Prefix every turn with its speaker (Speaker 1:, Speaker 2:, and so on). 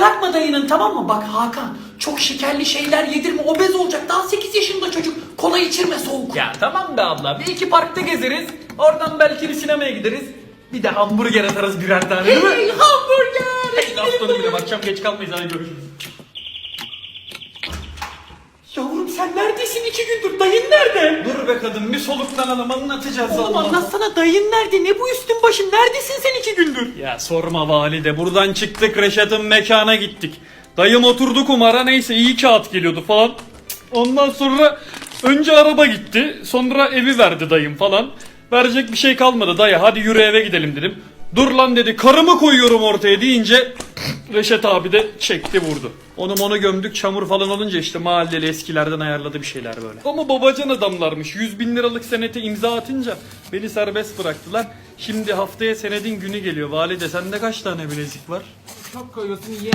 Speaker 1: bırakma dayının tamam mı? Bak Hakan çok şekerli şeyler yedirme obez olacak. Daha 8 yaşında çocuk. Kola içirme soğuk.
Speaker 2: Ya tamam be abla. Bir iki parkta gezeriz. Oradan belki bir sinemaya gideriz. Bir de hamburger atarız birer tane değil mi?
Speaker 1: Hey hamburger.
Speaker 2: Hadi aslanım benim akşam geç kalmayız hadi görüşürüz.
Speaker 1: Sen neredesin iki gündür? Dayın nerede?
Speaker 2: Dur be kadın bir soluklanalım anlatacağız
Speaker 1: Oğlum
Speaker 2: Allah.
Speaker 1: anlatsana dayın nerede? Ne bu üstün başın? Neredesin sen iki gündür?
Speaker 2: Ya sorma valide buradan çıktık Reşat'ın mekana gittik. Dayım oturdu kumara neyse iyi kağıt geliyordu falan. Ondan sonra önce araba gitti sonra evi verdi dayım falan. Verecek bir şey kalmadı dayı hadi yürü eve gidelim dedim. Dur lan dedi karımı koyuyorum ortaya deyince Reşat abi de çekti vurdu. Onu onu gömdük çamur falan olunca işte mahalleli eskilerden ayarladı bir şeyler böyle. Ama babacan adamlarmış 100 bin liralık senete imza atınca beni serbest bıraktılar. Şimdi haftaya senedin günü geliyor valide sende kaç tane bilezik var?
Speaker 3: Çok koyuyorsun ye.